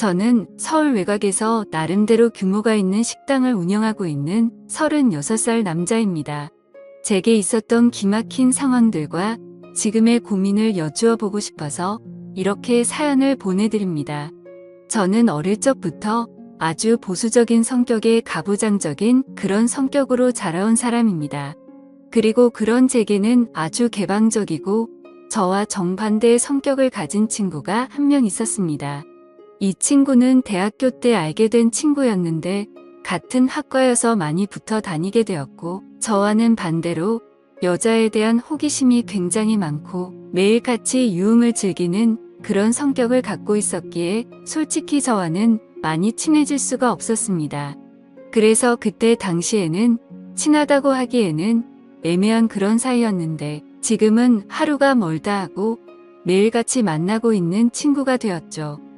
저는 서울 외곽에서 나름대로 규모가 있는 식당을 운영하고 있는 36살 남자입니다. 제게 있었던 기막힌 상황들과 지금의 고민을 여쭈어 보고 싶어서 이렇게 사연을 보내드립니다. 저는 어릴 적부터 아주 보수적인 성격의 가부장적인 그런 성격으로 자라온 사람입니다. 그리고 그런 제게는 아주 개방적이고 저와 정반대의 성격을 가진 친구가 한 명 있었습니다. 이 친구는 대학교 때 알게 된 친구였는데 같은 학과여서 많이 붙어 다니게 되었고 저와는 반대로 여자에 대한 호기심이 굉장히 많고 매일 같이 유흥을 즐기는 그런 성격을 갖고 있었기에 솔직히 저와는 많이 친해질 수가 없었습니다. 그래서 그때 당시에는 친하다고 하기에는 애매한 그런 사이였는데 지금은 하루가 멀다 하고 매일같이 만나고 있는 친구가 되었죠.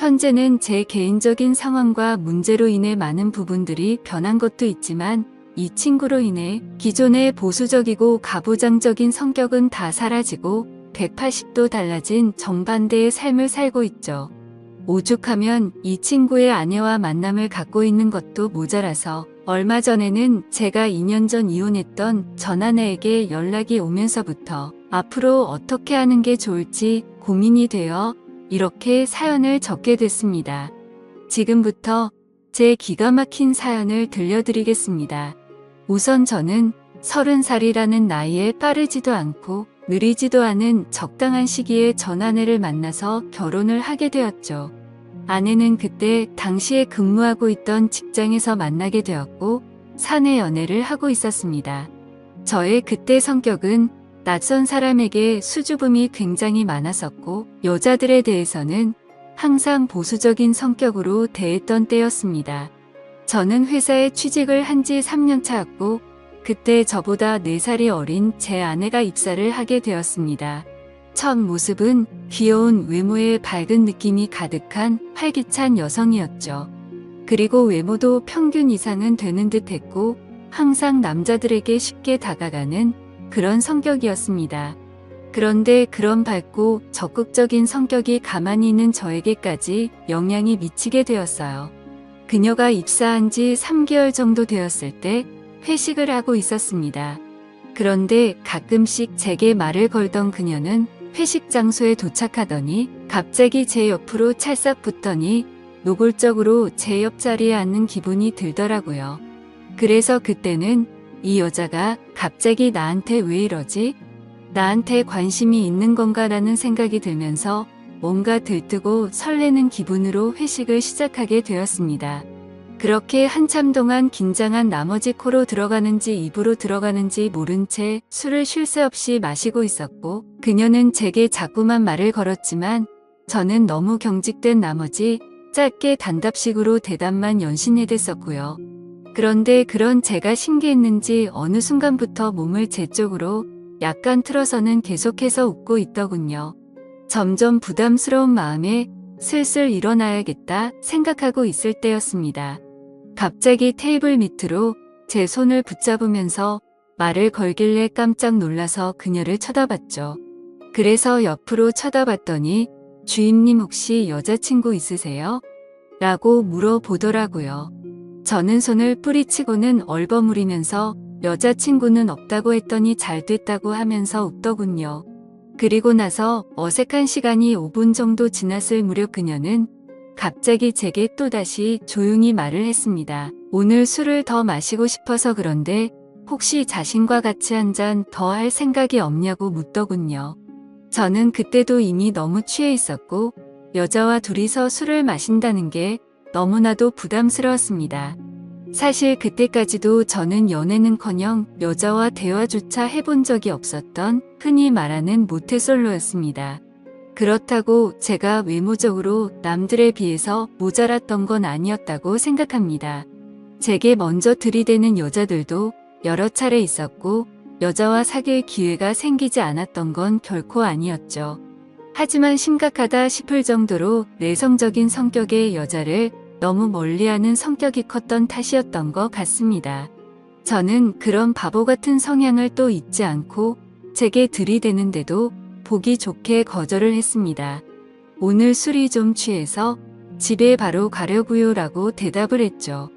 현재는 제 개인적인 상황과 문제로 인해 많은 부분들이 변한 것도 있지만 이 친구로 인해 기존의 보수적이고 가부장적인 성격은 다 사라지고 180도 달라진 정반대의 삶을 살고 있죠. 오죽하면 이 친구의 아내와 만남을 갖고 있는 것도 모자라서 얼마 전에는 제가 2년 전 이혼했던 전 아내에게 연락이 오면서부터 앞으로 어떻게 하는 게 좋을지 고민이 되어 이렇게 사연을 적게 됐습니다. 지금부터 제 기가 막힌 사연을 들려드리겠습니다. 우선 저는 30살이라는 나이에 빠르지도 않고 느리지도 않은 적당한 시기에 전 아내를 만나서 결혼을 하게 되었죠. 아내는 그때 당시에 근무하고 있던 직장에서 만나게 되었고 사내 연애를 하고 있었습니다. 저의 그때 성격은 낯선 사람에게 수줍음이 굉장히 많았었고 여자들에 대해서는 항상 보수적인 성격으로 대했던 때였습니다. 저는 회사에 취직을 한 지 3년 차였고 그때 저보다 4살이 어린 제 아내가 입사를 하게 되었습니다. 첫 모습은 귀여운 외모에 밝은 느낌이 가득한 활기찬 여성이었죠. 그리고 외모도 평균 이상은 되는 듯 했고 항상 남자들에게 쉽게 다가가는 그런 성격이었습니다. 그런데 그런 밝고 적극적인 성격이 가만히 있는 저에게까지 영향이 미치게 되었어요. 그녀가 입사한 지 3개월 정도 되었을 때 회식을 하고 있었습니다. 그런데 가끔씩 제게 말을 걸던 그녀는 회식 장소에 도착하더니 갑자기 제 옆으로 찰싹 붙더니 노골적으로 제 옆자리에 앉는 기분이 들더라고요. 그래서 그때는 이 여자가 갑자기 나한테 왜 이러지? 나한테 관심이 있는 건가 라는 생각이 들면서 뭔가 들뜨고 설레는 기분으로 회식을 시작하게 되었습니다. 그렇게 한참 동안 긴장한 나머지 코로 들어가는지 입으로 들어가는지 모른 채 술을 쉴 새 없이 마시고 있었고 그녀는 제게 자꾸만 말을 걸었지만 저는 너무 경직된 나머지 짧게 단답식으로 대답만 연신해댔었고요. 그런데 그런 제가 신기했는지 어느 순간부터 몸을 제 쪽으로 약간 틀어서는 계속해서 웃고 있더군요. 점점 부담스러운 마음에 슬슬 일어나야겠다 생각하고 있을 때였습니다. 갑자기 테이블 밑으로 제 손을 붙잡으면서 말을 걸길래 깜짝 놀라서 그녀를 쳐다봤죠. 그래서 옆으로 쳐다봤더니 주임님 혹시 여자친구 있으세요? 라고 물어보더라고요. 저는 손을 뿌리치고는 얼버무리면서 여자친구는 없다고 했더니 잘 됐다고 하면서 웃더군요. 그리고 나서 어색한 시간이 5분 정도 지났을 무렵 그녀는 갑자기 제게 또다시 조용히 말을 했습니다. 오늘 술을 더 마시고 싶어서 그런데 혹시 자신과 같이 한 잔 더 할 생각이 없냐고 묻더군요. 저는 그때도 이미 너무 취해 있었고 여자와 둘이서 술을 마신다는 게 너무나도 부담스러웠습니다. 사실 그때까지도 저는 연애는커녕 여자와 대화조차 해본 적이 없었던 흔히 말하는 모태솔로였습니다. 그렇다고 제가 외모적으로 남들에 비해서 모자랐던 건 아니었다고 생각합니다. 제게 먼저 들이대는 여자들도 여러 차례 있었고 여자와 사귈 기회가 생기지 않았던 건 결코 아니었죠. 하지만 심각하다 싶을 정도로 내성적인 성격의 여자를 너무 멀리하는 성격이 컸던 탓이었던 것 같습니다. 저는 그런 바보 같은 성향을 또 잊지 않고 제게 들이대는데도 보기 좋게 거절을 했습니다. 오늘 술이 좀 취해서 집에 바로 가려고요 라고 대답을 했죠.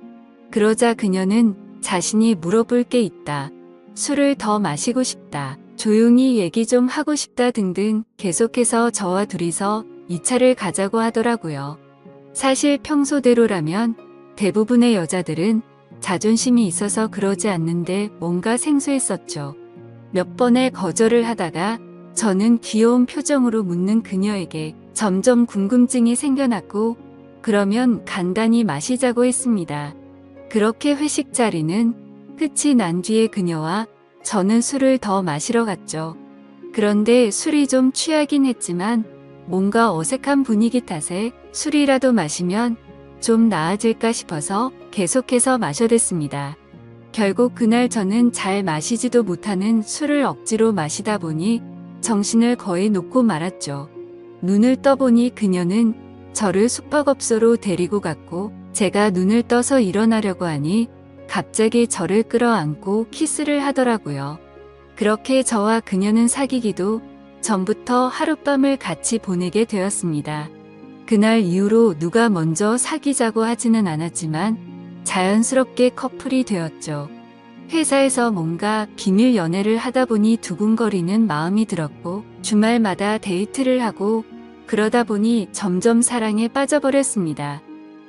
그러자 그녀는 자신이 물어볼 게 있다. 술을 더 마시고 싶다. 조용히 얘기 좀 하고 싶다 등등 계속해서 저와 둘이서 이 차를 가자고 하더라고요. 사실 평소대로라면 대부분의 여자들은 자존심이 있어서 그러지 않는데 뭔가 생소했었죠. 몇 번의 거절을 하다가 저는 귀여운 표정으로 묻는 그녀에게 점점 궁금증이 생겨났고 그러면 간단히 마시자고 했습니다. 그렇게 회식 자리는 끝이 난 뒤에 그녀와 저는 술을 더 마시러 갔죠. 그런데 술이 좀 취하긴 했지만 뭔가 어색한 분위기 탓에 술이라도 마시면 좀 나아질까 싶어서 계속해서 마셔댔습니다. 결국 그날 저는 잘 마시지도 못하는 술을 억지로 마시다 보니 정신을 거의 놓고 말았죠. 눈을 떠보니 그녀는 저를 숙박업소로 데리고 갔고 제가 눈을 떠서 일어나려고 하니 갑자기 저를 끌어안고 키스를 하더라고요. 그렇게 저와 그녀는 사귀기도 전부터 하룻밤을 같이 보내게 되었습니다. 그날 이후로 누가 먼저 사귀자고 하지는 않았지만 자연스럽게 커플이 되었죠. 회사에서 뭔가 비밀 연애를 하다 보니 두근거리는 마음이 들었고 주말마다 데이트를 하고 그러다 보니 점점 사랑에 빠져버렸습니다.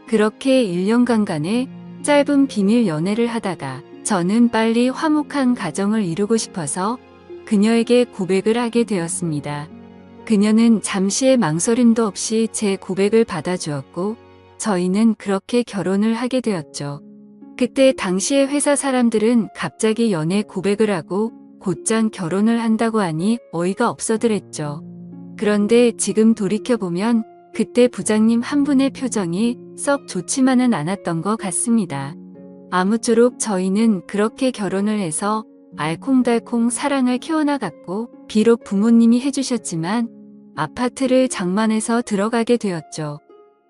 그렇게 1년간간의 짧은 비밀 연애를 하다가 저는 빨리 화목한 가정을 이루고 싶어서 그녀에게 고백을 하게 되었습니다. 그녀는 잠시의 망설임도 없이 제 고백을 받아주었고 저희는 그렇게 결혼을 하게 되었죠. 그때 당시의 회사 사람들은 갑자기 연애 고백을 하고 곧장 결혼을 한다고 하니 어이가 없어들었죠. 그런데 지금 돌이켜보면 그때 부장님 한 분의 표정이 썩 좋지만은 않았던 것 같습니다. 아무쪼록 저희는 그렇게 결혼을 해서 알콩달콩 사랑을 키워나갔고 비록 부모님이 해주셨지만 아파트를 장만해서 들어가게 되었죠.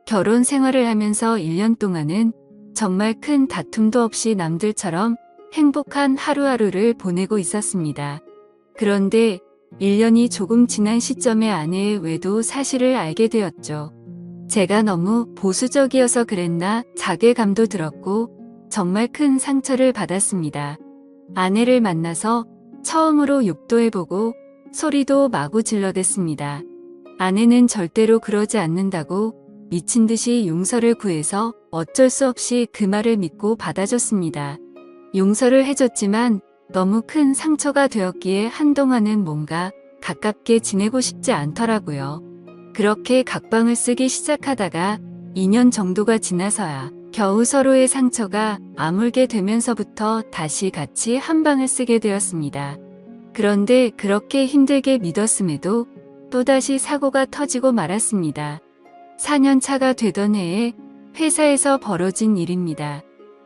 결혼 생활을 하면서 1년 동안은 정말 큰 다툼도 없이 남들처럼 행복한 하루하루를 보내고 있었습니다. 그런데 1년이 조금 지난 시점에 아내의 외도 사실을 알게 되었죠. 제가 너무 보수적이어서 그랬나 자괴감도 들었고 정말 큰 상처를 받았습니다. 아내를 만나서 처음으로 욕도 해보고 소리도 마구 질러댔습니다. 아내는 절대로 그러지 않는다고 미친 듯이 용서를 구해서 어쩔 수 없이 그 말을 믿고 받아줬습니다. 용서를 해줬지만 너무 큰 상처가 되었기에 한동안은 뭔가 가깝게 지내고 싶지 않더라고요. 그렇게 각방을 쓰기 시작하다가 2년 정도가 지나서야 겨우 서로의 상처가 아물게 되면서부터 다시 같이 한 방을 쓰게 되었습니다. 그런데 그렇게 힘들게 믿었음에도 또다시 사고가 터지고 말았습니다. 4년 차가 되던 해에 회사에서 벌어진 일입니다.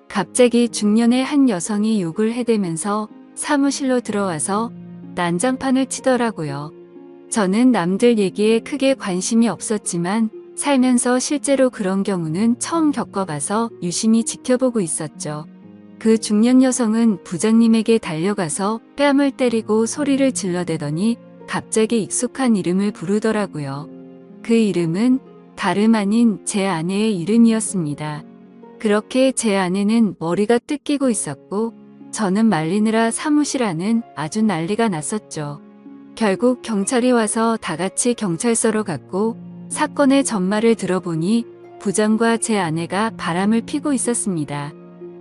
갑자기 중년의 한 여성이 욕을 해대면서 사무실로 들어와서 난장판을 치더라고요. 저는 남들 얘기에 크게 관심이 없었지만 살면서 실제로 그런 경우는 처음 겪어봐서 유심히 지켜보고 있었죠. 그 중년 여성은 부장님에게 달려가서 뺨을 때리고 소리를 질러대더니 갑자기 익숙한 이름을 부르더라고요. 그 이름은 다름 아닌 제 아내의 이름이었습니다. 그렇게 제 아내는 머리가 뜯기고 있었고 저는 말리느라 사무실 안은 아주 난리가 났었죠. 결국 경찰이 와서 다 같이 경찰서로 갔고 사건의 전말을 들어보니 부장과 제 아내가 바람을 피고 있었습니다.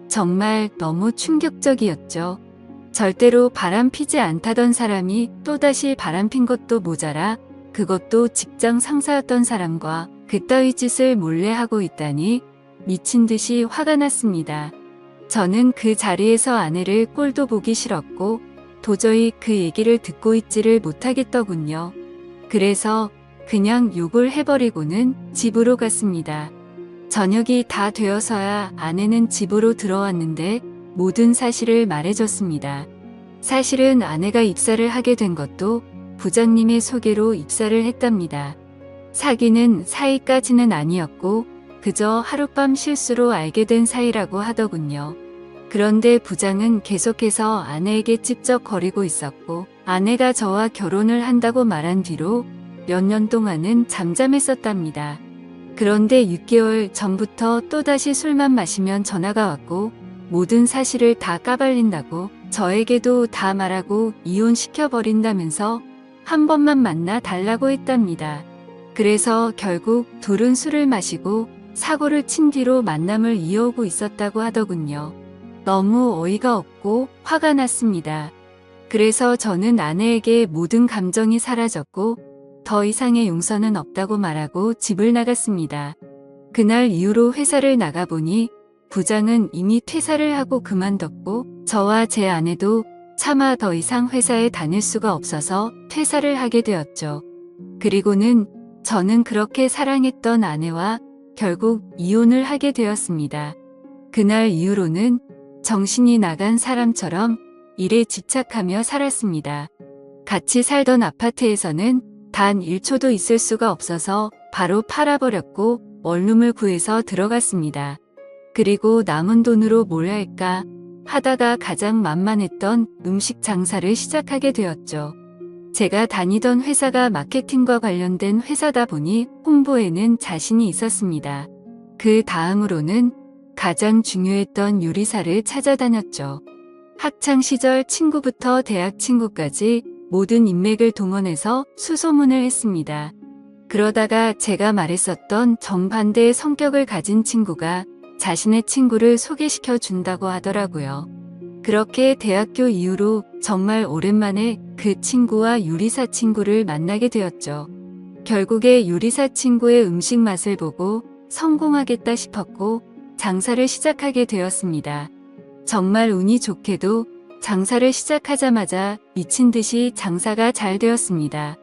정말 너무 충격적이었죠. 절대로 바람 피지 않다던 사람이 또다시 바람 핀 것도 모자라 그것도 직장 상사였던 사람과 그따위 짓을 몰래 하고 있다니 미친 듯이 화가 났습니다. 저는 그 자리에서 아내를 꼴도 보기 싫었고 도저히 그 얘기를 듣고 있지를 못하겠더군요. 그래서 그냥 욕을 해버리고는 집으로 갔습니다. 저녁이 다 되어서야 아내는 집으로 들어왔는데 모든 사실을 말해줬습니다. 사실은 아내가 입사를 하게 된 것도 부장님의 소개로 입사를 했답니다. 사귀는 사이까지는 아니었고 그저 하룻밤 실수로 알게 된 사이라고 하더군요. 그런데 부장은 계속해서 아내에게 찝쩍거리고 있었고 아내가 저와 결혼을 한다고 말한 뒤로 몇 년 동안은 잠잠했었답니다. 그런데 6개월 전부터 또다시 술만 마시면 전화가 왔고 모든 사실을 다 까발린다고 저에게도 다 말하고 이혼시켜버린다면서 한 번만 만나 달라고 했답니다. 그래서 결국 둘은 술을 마시고 사고를 친 뒤로 만남을 이어오고 있었다고 하더군요. 너무 어이가 없고 화가 났습니다. 그래서 저는 아내에게 모든 감정이 사라졌고 더 이상의 용서는 없다고 말하고 집을 나갔습니다. 그날 이후로 회사를 나가보니 부장은 이미 퇴사를 하고 그만뒀고 저와 제 아내도 차마 더 이상 회사에 다닐 수가 없어서 퇴사를 하게 되었죠. 그리고는 저는 그렇게 사랑했던 아내와 결국 이혼을 하게 되었습니다. 그날 이후로는 정신이 나간 사람처럼 일에 집착하며 살았습니다. 같이 살던 아파트에서는 단 1초도 있을 수가 없어서 바로 팔아버렸고 원룸을 구해서 들어갔습니다. 그리고 남은 돈으로 뭘 할까 하다가 가장 만만했던 음식 장사를 시작하게 되었죠. 제가 다니던 회사가 마케팅과 관련된 회사다 보니 홍보에는 자신이 있었습니다. 그 다음으로는 가장 중요했던 요리사를 찾아다녔죠. 학창 시절 친구부터 대학 친구까지 모든 인맥을 동원해서 수소문을 했습니다. 그러다가 제가 말했었던 정반대의 성격을 가진 친구가 자신의 친구를 소개시켜 준다고 하더라고요. 그렇게 대학교 이후로 정말 오랜만에 그 친구와 요리사 친구를 만나게 되었죠. 결국에 요리사 친구의 음식 맛을 보고 성공하겠다 싶었고 장사를 시작하게 되었습니다. 정말 운이 좋게도 장사를 시작하자마자 미친 듯이 장사가 잘 되었습니다.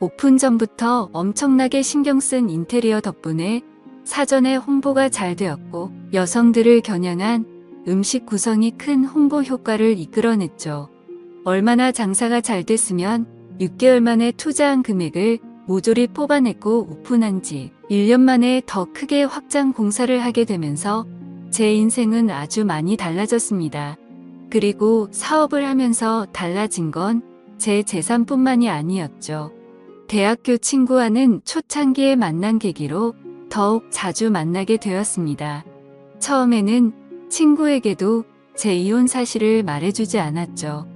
오픈 전부터 엄청나게 신경 쓴 인테리어 덕분에 사전에 홍보가 잘 되었고 여성들을 겨냥한 음식 구성이 큰 홍보 효과를 이끌어냈죠. 얼마나 장사가 잘 됐으면 6개월 만에 투자한 금액을 모조리 뽑아냈고 오픈한 지 1년 만에 더 크게 확장 공사를 하게 되면서 제 인생은 아주 많이 달라졌습니다. 그리고 사업을 하면서 달라진 건 제 재산뿐만이 아니었죠. 대학교 친구와는 초창기에 만난 계기로 더욱 자주 만나게 되었습니다. 처음에는 친구에게도 제 이혼 사실을 말해주지 않았죠.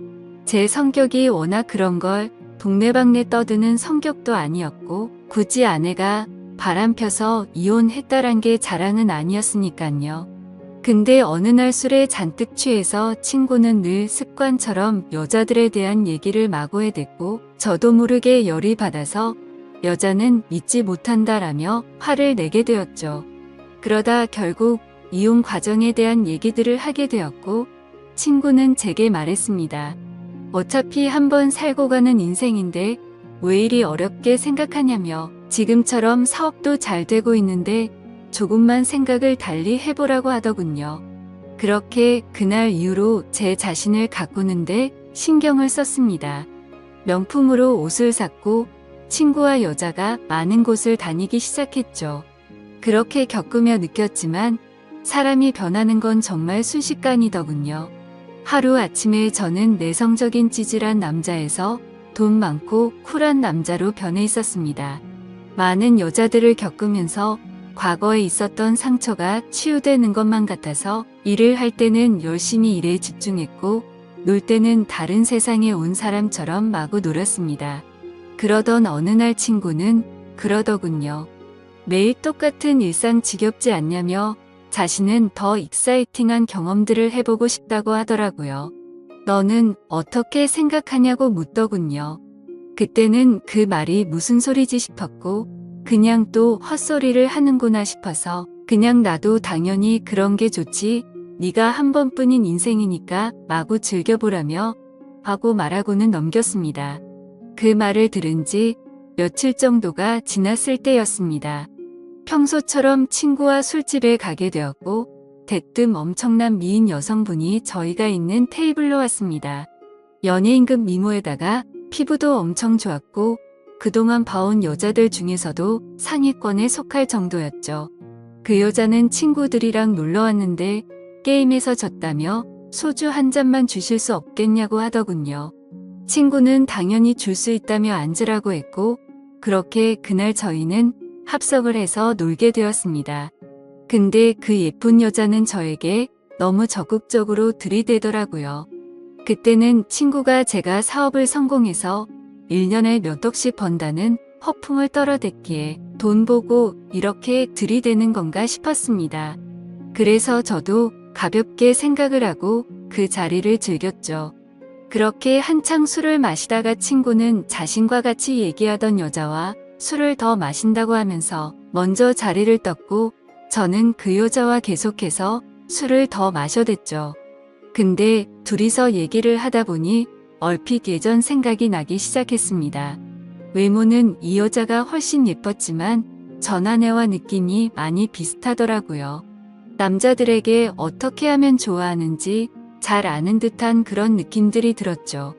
제 성격이 워낙 그런 걸 동네방네 떠드는 성격도 아니었고 굳이 아내가 바람 펴서 이혼했다란 게 자랑은 아니었으니깐요. 근데 어느 날 술에 잔뜩 취해서 친구는 늘 습관처럼 여자들에 대한 얘기를 마구 해댔고 저도 모르게 열이 받아서 여자는 믿지 못한다라며 화를 내게 되었죠. 그러다 결국 이혼 과정에 대한 얘기들을 하게 되었고 친구는 제게 말했습니다. 어차피 한번 살고 가는 인생인데 왜 이리 어렵게 생각하냐며 지금처럼 사업도 잘 되고 있는데 조금만 생각을 달리 해보라고 하더군요. 그렇게 그날 이후로 제 자신을 가꾸는데 신경을 썼습니다. 명품으로 옷을 샀고 친구와 여자가 많은 곳을 다니기 시작했죠. 그렇게 겪으며 느꼈지만 사람이 변하는 건 정말 순식간이더군요. 하루 아침에 저는 내성적인 찌질한 남자에서 돈 많고 쿨한 남자로 변해 있었습니다. 많은 여자들을 겪으면서 과거에 있었던 상처가 치유되는 것만 같아서 일을 할 때는 열심히 일에 집중했고 놀 때는 다른 세상에 온 사람처럼 마구 놀았습니다. 그러던 어느 날 친구는 그러더군요. 매일 똑같은 일상 지겹지 않냐며 자신은 더 익사이팅한 경험들을 해보고 싶다고 하더라고요. 너는 어떻게 생각하냐고 묻더군요. 그때는 그 말이 무슨 소리지 싶었고 그냥 또 헛소리를 하는구나 싶어서 그냥 나도 당연히 그런 게 좋지 네가 한 번뿐인 인생이니까 마구 즐겨보라며 하고 말하고는 넘겼습니다. 그 말을 들은 지 며칠 정도가 지났을 때였습니다. 평소처럼 친구와 술집에 가게 되었고 대뜸 엄청난 미인 여성분이 저희가 있는 테이블로 왔습니다. 연예인급 미모에다가 피부도 엄청 좋았고 그동안 봐온 여자들 중에서도 상위권에 속할 정도였죠. 그 여자는 친구들이랑 놀러 왔는데 게임에서 졌다며 소주 한 잔만 주실 수 없겠냐고 하더군요. 친구는 당연히 줄 수 있다며 앉으라고 했고 그렇게 그날 저희는 합석을 해서 놀게 되었습니다. 근데 그 예쁜 여자는 저에게 너무 적극적으로 들이대더라고요. 그때는 친구가 제가 사업을 성공해서 1년에 몇 억씩 번다는 허풍을 떨어댔기에 돈 보고 이렇게 들이대는 건가 싶었습니다. 그래서 저도 가볍게 생각을 하고 그 자리를 즐겼죠. 그렇게 한창 술을 마시다가 친구는 자신과 같이 얘기하던 여자와 술을 더 마신다고 하면서 먼저 자리를 떴고 저는 그 여자와 계속해서 술을 더 마셔댔죠. 근데 둘이서 얘기를 하다 보니 얼핏 예전 생각이 나기 시작했습니다. 외모는 이 여자가 훨씬 예뻤지만 전 아내와 느낌이 많이 비슷하더라고요. 남자들에게 어떻게 하면 좋아하는지 잘 아는 듯한 그런 느낌들이 들었죠.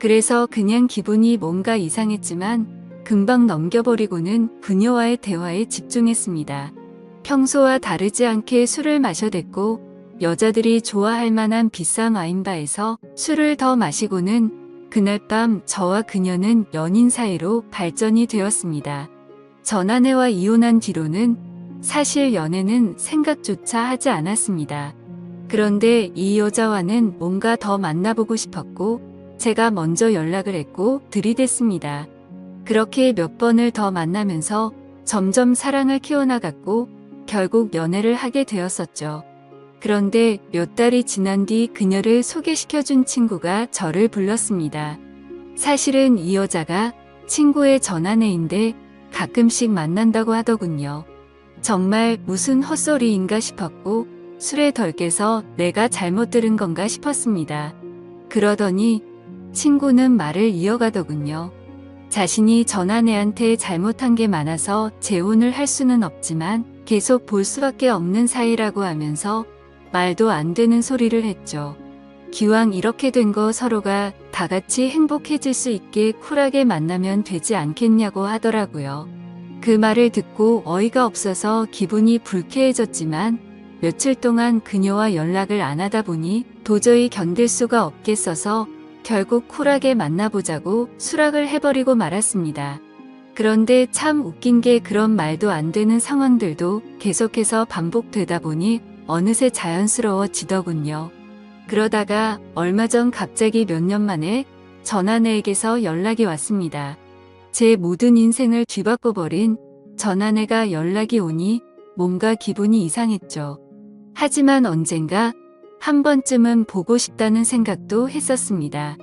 그래서 그냥 기분이 뭔가 이상했지만 금방 넘겨버리고는 그녀와의 대화에 집중했습니다. 평소와 다르지 않게 술을 마셔댔고 여자들이 좋아할 만한 비싼 와인바에서 술을 더 마시고는 그날 밤 저와 그녀는 연인 사이로 발전이 되었습니다. 전 아내와 이혼한 뒤로는 사실 연애는 생각조차 하지 않았습니다. 그런데 이 여자와는 뭔가 더 만나보고 싶었고 제가 먼저 연락을 했고 들이댔습니다. 그렇게 몇 번을 더 만나면서 점점 사랑을 키워나갔고 결국 연애를 하게 되었었죠. 그런데 몇 달이 지난 뒤 그녀를 소개시켜준 친구가 저를 불렀습니다. 사실은 이 여자가 친구의 전아내인데 가끔씩 만난다고 하더군요. 정말 무슨 헛소리인가 싶었고 술에 덜 깨서 내가 잘못 들은 건가 싶었습니다. 그러더니 친구는 말을 이어가더군요. 자신이 전아내한테 잘못한 게 많아서 재혼을 할 수는 없지만 계속 볼 수밖에 없는 사이라고 하면서 말도 안 되는 소리를 했죠. 기왕 이렇게 된 거 서로가 다 같이 행복해질 수 있게 쿨하게 만나면 되지 않겠냐고 하더라고요. 그 말을 듣고 어이가 없어서 기분이 불쾌해졌지만 며칠 동안 그녀와 연락을 안 하다 보니 도저히 견딜 수가 없겠어서 결국 쿨하게 만나보자고 수락을 해버리고 말았습니다. 그런데 참 웃긴 게 그런 말도 안 되는 상황들도 계속해서 반복되다 보니 어느새 자연스러워지더군요. 그러다가 얼마 전 갑자기 몇 년 만에 전 아내에게서 연락이 왔습니다. 제 모든 인생을 뒤바꿔버린 전 아내가 연락이 오니 뭔가 기분이 이상했죠. 하지만 언젠가 한 번쯤은 보고 싶다는 생각도 했었습니다.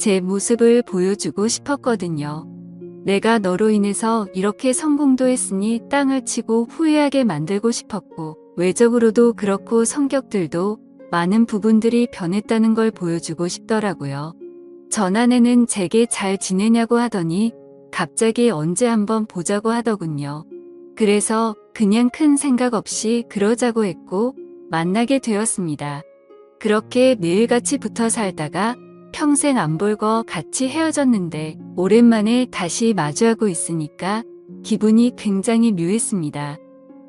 제 모습을 보여주고 싶었거든요. 내가 너로 인해서 이렇게 성공도 했으니 땅을 치고 후회하게 만들고 싶었고, 외적으로도 그렇고 성격들도 많은 부분들이 변했다는 걸 보여주고 싶더라고요. 전 아내는 제게 잘 지내냐고 하더니 갑자기 언제 한번 보자고 하더군요. 그래서 그냥 큰 생각 없이 그러자고 했고 만나게 되었습니다. 그렇게 매일같이 붙어 살다가 평생 안 볼거 같이 헤어졌는데 오랜만에 다시 마주하고 있으니까 기분이 굉장히 묘했습니다.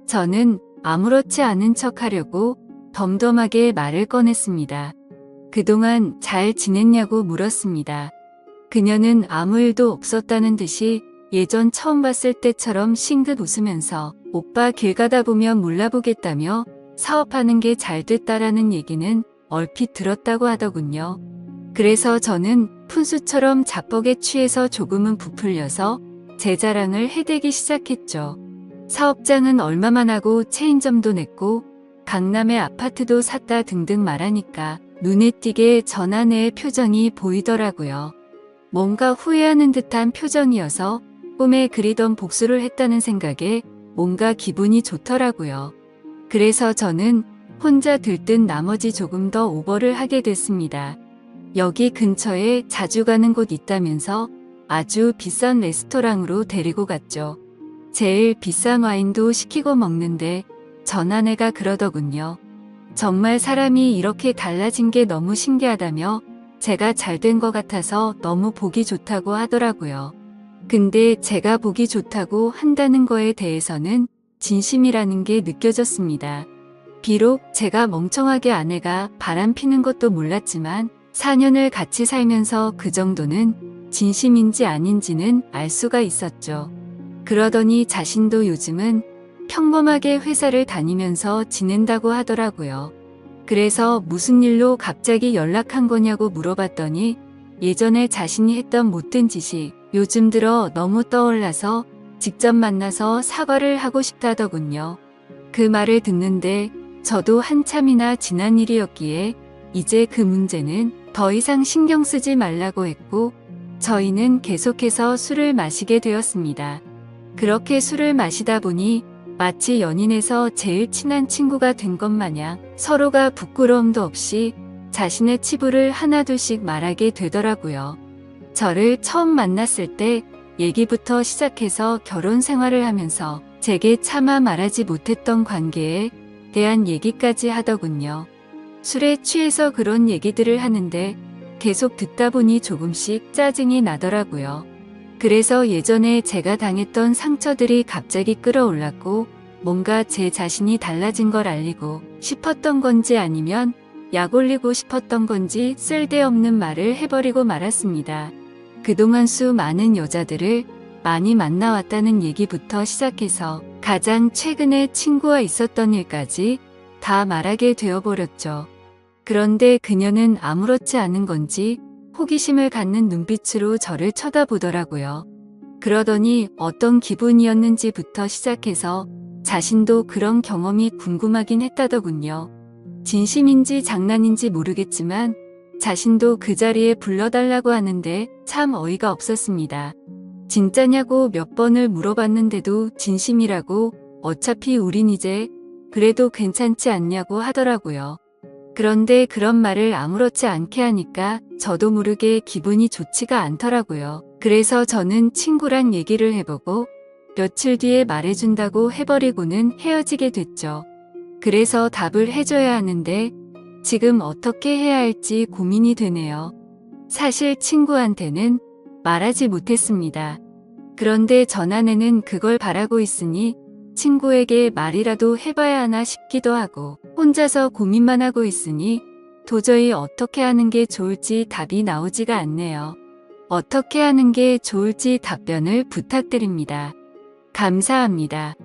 저는 아무렇지 않은 척 하려고 덤덤하게 말을 꺼냈습니다. 그동안 잘 지냈냐고 물었습니다. 그녀는 아무 일도 없었다는 듯이 예전 처음 봤을 때처럼 싱긋 웃으면서 오빠 길 가다 보면 몰라보겠다며 사업하는 게 잘 됐다라는 얘기는 얼핏 들었다고 하더군요. 그래서 저는 푼수처럼 자뻑에 취해서 조금은 부풀려서 제 자랑을 해대기 시작했죠. 사업장은 얼마만 하고 체인점도 냈고 강남에 아파트도 샀다 등등 말하니까 눈에 띄게 전아내의 표정이 보이더라고요. 뭔가 후회하는 듯한 표정이어서 꿈에 그리던 복수를 했다는 생각에 뭔가 기분이 좋더라고요. 그래서 저는 혼자 들뜬 나머지 조금 더 오버를 하게 됐습니다. 여기 근처에 자주 가는 곳 있다면서 아주 비싼 레스토랑으로 데리고 갔죠. 제일 비싼 와인도 시키고 먹는데 전 아내가 그러더군요. 정말 사람이 이렇게 달라진 게 너무 신기하다며 제가 잘 된 것 같아서 너무 보기 좋다고 하더라고요. 근데 제가 보기 좋다고 한다는 거에 대해서는 진심이라는 게 느껴졌습니다. 비록 제가 멍청하게 아내가 바람 피는 것도 몰랐지만 4년을 같이 살면서 그 정도는 진심인지 아닌지는 알 수가 있었죠. 그러더니 자신도 요즘은 평범하게 회사를 다니면서 지낸다고 하더라고요. 그래서 무슨 일로 갑자기 연락한 거냐고 물어봤더니 예전에 자신이 했던 못된 짓이 요즘 들어 너무 떠올라서 직접 만나서 사과를 하고 싶다더군요. 그 말을 듣는데 저도 한참이나 지난 일이었기에 이제 그 문제는 더 이상 신경 쓰지 말라고 했고 저희는 계속해서 술을 마시게 되었습니다. 그렇게 술을 마시다 보니 마치 연인에서 제일 친한 친구가 된 것 마냥 서로가 부끄러움도 없이 자신의 치부를 하나둘씩 말하게 되더라고요. 저를 처음 만났을 때 얘기부터 시작해서 결혼 생활을 하면서 제게 차마 말하지 못했던 관계에 대한 얘기까지 하더군요. 술에 취해서 그런 얘기들을 하는데 계속 듣다 보니 조금씩 짜증이 나더라고요. 그래서 예전에 제가 당했던 상처들이 갑자기 끌어올랐고 뭔가 제 자신이 달라진 걸 알리고 싶었던 건지 아니면 약 올리고 싶었던 건지 쓸데없는 말을 해버리고 말았습니다. 그동안 수 많은 여자들을 많이 만나왔다는 얘기부터 시작해서 가장 최근에 친구와 있었던 일까지 다 말하게 되어버렸죠. 그런데 그녀는 아무렇지 않은 건지 호기심을 갖는 눈빛으로 저를 쳐다보더라고요. 그러더니 어떤 기분이었는지부터 시작해서 자신도 그런 경험이 궁금하긴 했다더군요. 진심인지 장난인지 모르겠지만 자신도 그 자리에 불러달라고 하는데 참 어이가 없었습니다. 진짜냐고 몇 번을 물어봤는데도 진심이라고 어차피 우린 이제 그래도 괜찮지 않냐고 하더라고요. 그런데 그런 말을 아무렇지 않게 하니까 저도 모르게 기분이 좋지가 않더라고요. 그래서 저는 친구랑 얘기를 해보고 며칠 뒤에 말해준다고 해버리고는 헤어지게 됐죠. 그래서 답을 해줘야 하는데 지금 어떻게 해야 할지 고민이 되네요. 사실 친구한테는 말하지 못했습니다. 그런데 전안에는 그걸 바라고 있으니 친구에게 말이라도 해봐야 하나 싶기도 하고 혼자서 고민만 하고 있으니 도저히 어떻게 하는 게 좋을지 답이 나오지가 않네요. 어떻게 하는 게 좋을지 답변을 부탁드립니다. 감사합니다.